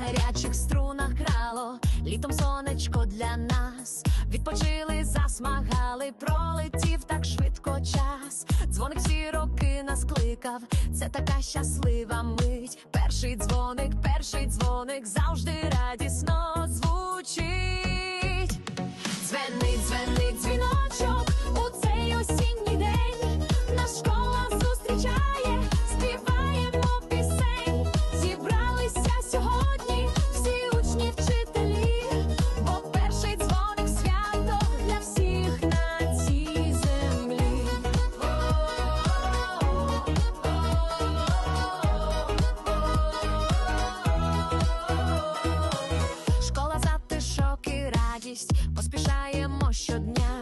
гарячих струнах грало, літом сонечко для нас. Відпочили, засмагали, пролетів так швидко час. Дзвоник всі роки нас кликав. Це така щаслива мить. Перший дзвоник, перший дзвоник завжди радісно. щодня.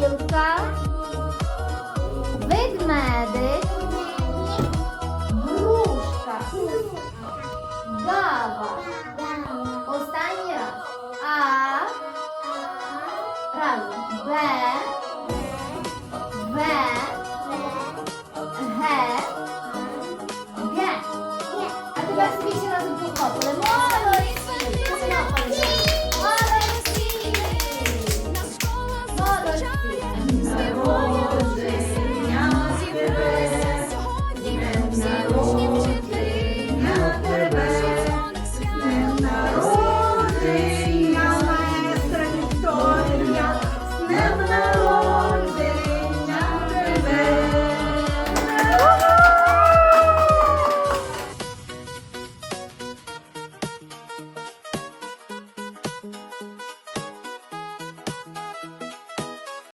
білка, ведмедик, грушка, баба. Останній раз. А. Разом. Б. В. Г. Г. А тепер собі ще раз обіхопили.